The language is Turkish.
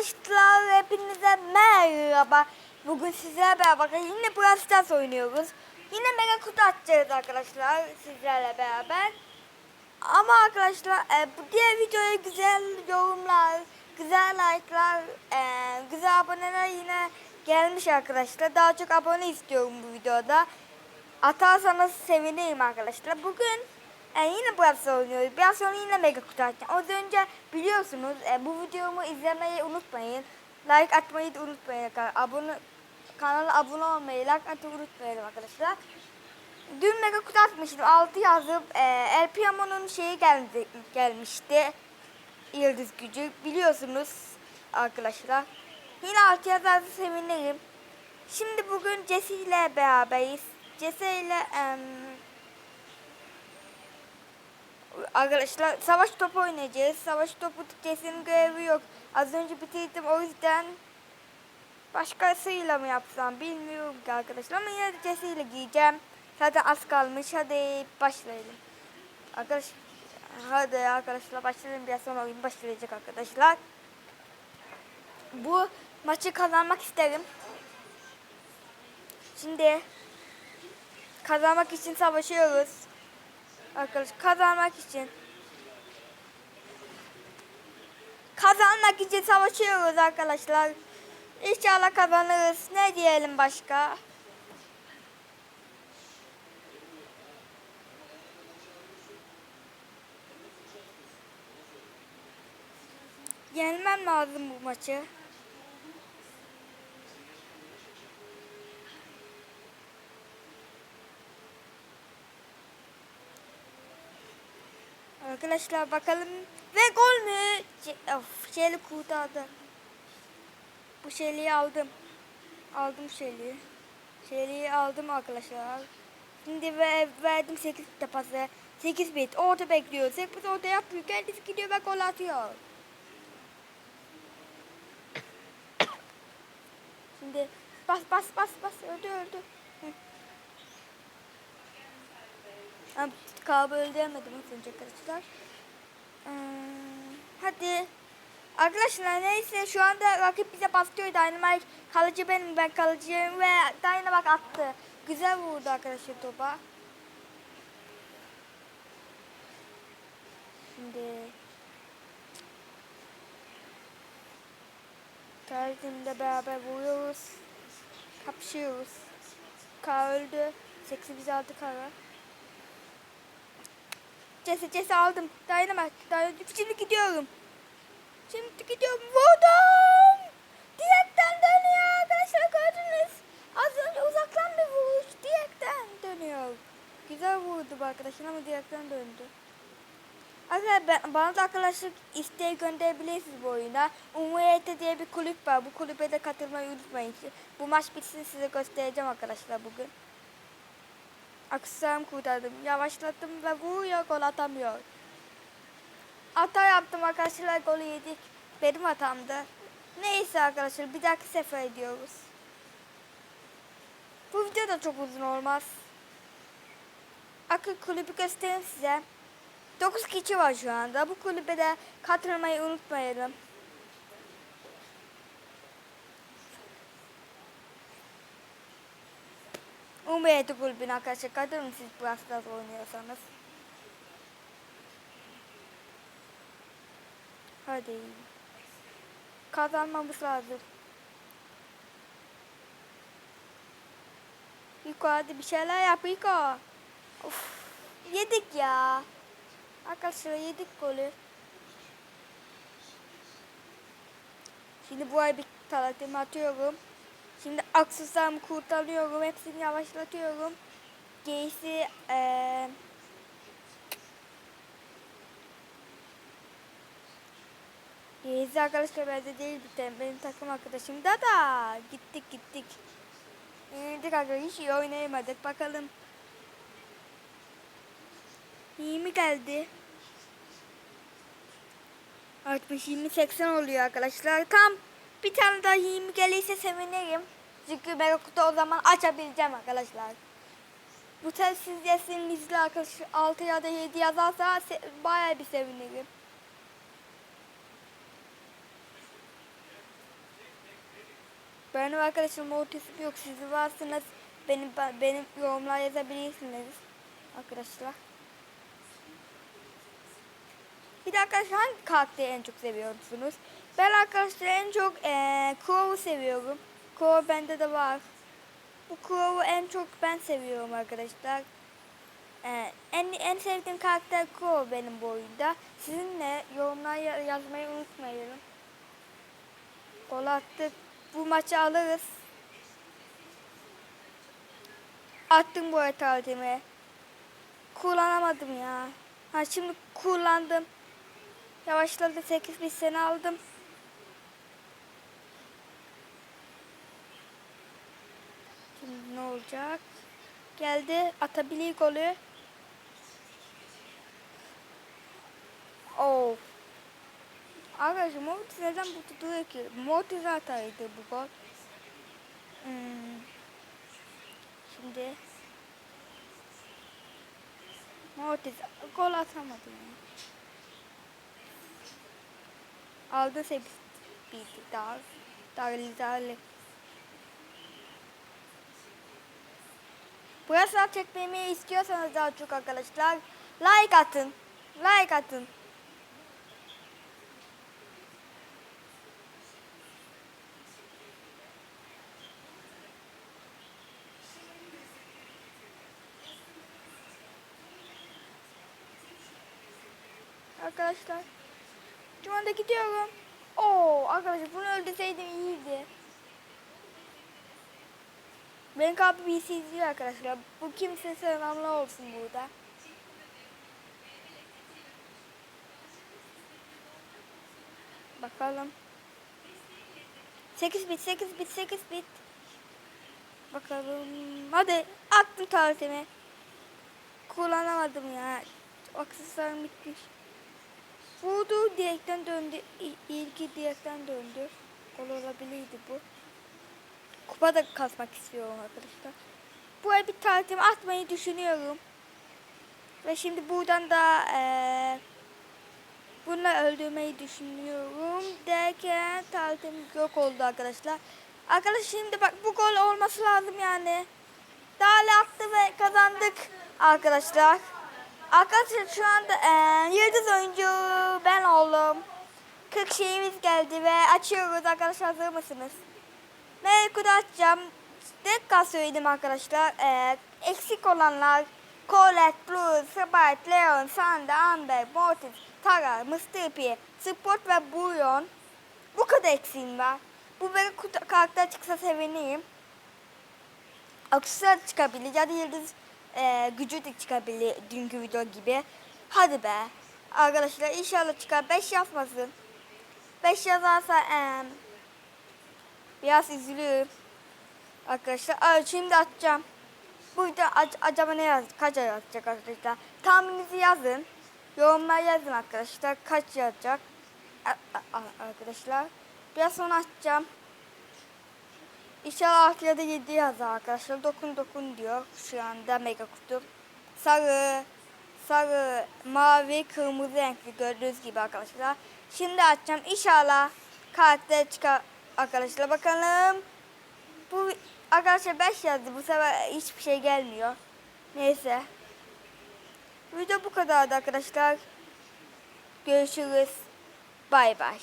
Arkadaşlar hepinize merhaba. Bugün sizlerle beraber yine Brawl Stars oynuyoruz. Yine mega kutu açacağız arkadaşlar sizlerle beraber. Ama arkadaşlar e, bu diğer videoya güzel yorumlar, güzel like'lar, e, güzel aboneler yine gelmiş arkadaşlar. Daha çok abone istiyorum bu videoda. Atarsanız sevinirim arkadaşlar. Bugün e, yine Brawl Stars oynuyoruz. Biraz sonra yine mega kutu açacağım. Az önce biliyorsunuz e, bu videomu izlemeyi unutmayın. Like atmayı da unutmayın. Abone kanala abone olmayı, like atmayı unutmayın arkadaşlar. Dün mega kutu atmıştım. 6 yazıp e, El Piamo'nun şeyi geldi, gelmişti. Yıldız gücü. Biliyorsunuz arkadaşlar. Yine 6 yazarsa sevinirim. Şimdi bugün Jesse ile beraberiz. Jesse ile em, arkadaşlar savaş topu oynayacağız. Savaş topu Jesse'nin görevi yok. Az önce bitirdim o yüzden başkasıyla mı yapsam bilmiyorum ki arkadaşlar ama yine de Jesse ile giyeceğim. Zaten az kalmış. Hadi başlayalım. Arkadaş hadi arkadaşlar başlayalım. Biraz sonra oyun başlayacak arkadaşlar. Bu maçı kazanmak isterim. Şimdi kazanmak için savaşıyoruz. Arkadaşlar kazanmak için. Kazanmak için savaşıyoruz arkadaşlar. İnşallah kazanırız. Ne diyelim başka? Yenmem lazım bu maçı. Arkadaşlar bakalım ve gol mü? Ce- of, şeyli kurtardı. Bu şeyliği aldım. Aldım şeyliği. Şeyliği aldım arkadaşlar. Şimdi ve verdim 8 pası. 8 bit. Orta bekliyor. 8 bit orta yapıyor. Kendisi gidiyor ve gol atıyor. Şimdi bas bas bas bas. Öldü öldü. Kabı öldüremedim az önce arkadaşlar. Ee, hadi. Arkadaşlar neyse şu anda rakip bize bastırıyor Dynamite. Kalıcı benim ben kalıcıyım ve Dynamite attı. Güzel vurdu arkadaşlar topa. Şimdi Tarzimle beraber vuruyoruz. Kapışıyoruz. K öldü. Seksi bizi aldı kara. Cese cese aldım. Dynamite. Dynamite. Şimdi gidiyorum. Şimdi gidiyorum. Vurdum. Direkten dönüyor arkadaşlar gördünüz. Az önce uzaktan bir vuruş. Direkten dönüyor. Güzel vurdu bu arkadaşlar ama direkten döndü. Arkadaşlar ben, bana da arkadaşlık isteği gönderebilirsiniz bu oyuna. Umuriyete diye bir kulüp var. Bu kulübe de katılmayı unutmayın. Bu maç bitsin size göstereceğim arkadaşlar bugün. Aksesuarımı kurtardım. Yavaşlattım ve vuruyor gol atamıyor. Hata yaptım arkadaşlar golü yedik. Benim hatamdı. Neyse arkadaşlar bir dahaki sefer ediyoruz. Bu video da çok uzun olmaz. Akıl kulübü göstereyim size. 9 kişi var şu anda. Bu kulübe de katılmayı unutmayalım. Umriyeti kulübüne arkadaşlar katılın siz Brawl Stars oynuyorsanız. Hadi. Kazanmamız lazım. Yuko hadi bir şeyler yap Yuko. Of. Yedik ya. Arkadaşlar yedik golü. Şimdi bu ay bir talatımı atıyorum. Şimdi aksesuarımı kurtarıyorum. Hepsini yavaşlatıyorum. Geysi eee Geysi arkadaşlar bende değil bir tane. Benim takım arkadaşım da da. Gittik gittik. Yenildik arkadaşlar. Hiç iyi oynayamadık. Bakalım. İyi mi geldi? 60 20 80 oluyor arkadaşlar. Tam bir tane daha 20 gelirse sevinirim. Çünkü mega kutu o zaman açabileceğim arkadaşlar. Bu tarz siz izle arkadaşlar 6 ya da 7 yazarsa bayağı bir sevinirim. Benim arkadaşım otism yok. Siz varsınız. Benim benim yorumlar yazabilirsiniz arkadaşlar. Bir de hangi karakteri en çok seviyorsunuz? Ben arkadaşlar en çok eee Crow'u seviyorum. Crow bende de var. Bu Crow'u en çok ben seviyorum arkadaşlar. Eee, en en sevdiğim karakter Crow benim bu oyunda. Sizinle yorumlar ya- yazmayı unutmayın. Gol attık. Bu maçı alırız. Attım bu etatimi. Kullanamadım ya. Ha şimdi kullandım. Yavaşladı 8 bir sene aldım. Şimdi ne olacak? Geldi atabilir golü. Oh. Arkadaşlar Mortis neden bu tutuyor ki? Mortis ataydı bu gol. Hmm. Şimdi Mortis gol atamadı yani. Aldı sekiz bir daha. Darli darli. Burası çekmemi istiyorsanız daha çok arkadaşlar like atın. Like atın. Arkadaşlar. Şu anda gidiyorum. Oo arkadaşlar bunu öldürseydim iyiydi. Bir şey izliyor arkadaşlar. Bu kimse selamlı olsun burada. Bakalım. 8 bit, 8 bit, 8 bit. Bakalım. Hadi attım taletimi. Kullanamadım ya. Aksesuarım bitmiş. Vurdu direkten döndü. İlgi direkten döndü. Olabilirdi bu. Kupa da kasmak istiyorum arkadaşlar. Buraya bir taletimi atmayı düşünüyorum. Ve şimdi buradan da eee bununla öldürmeyi düşünüyorum. Derken taletim yok oldu arkadaşlar. Arkadaşlar şimdi bak bu gol olması lazım yani. Dale attı ve kazandık arkadaşlar. Arkadaşlar şu anda eee, yıldız oyuncu ben oldum. 40 şeyimiz geldi ve açıyoruz arkadaşlar hazır mısınız? Melekut açacağım. Tekrar söyledim arkadaşlar. Eee, eksik olanlar Colette, Blue, Sprite, Leon, Sanda, Amber, Mortis, Tara, Mr. P, Sport ve Bouillon. Bu kadar eksiğim var. Bu kutu- karakter çıksa sevinirim. Aksesuar çıkabilir ya da yıldız e, gücü de çıkabilir dünkü video gibi. Hadi be. Arkadaşlar inşallah çıkar. 5 yazmasın. 5 yazarsa e, biraz üzülürüm. Arkadaşlar Aa, şimdi atacağım. Burada ac- acaba ne yaz kaç yazacak arkadaşlar? Tahmininizi yazın. Yorumlar yazın arkadaşlar. Kaç yazacak? Arkadaşlar. Biraz sonra atacağım. İnşallah 6 ya da 7 yazar arkadaşlar. Dokun dokun diyor şu anda mega kutu. Sarı, sarı, mavi, kırmızı renkli gördüğünüz gibi arkadaşlar. Şimdi açacağım. İnşallah karakter çıkar arkadaşlar. Bakalım. Bu arkadaşlar 5 yazdı. Bu sefer hiçbir şey gelmiyor. Neyse. Video bu kadardı arkadaşlar. Görüşürüz. Bay bay.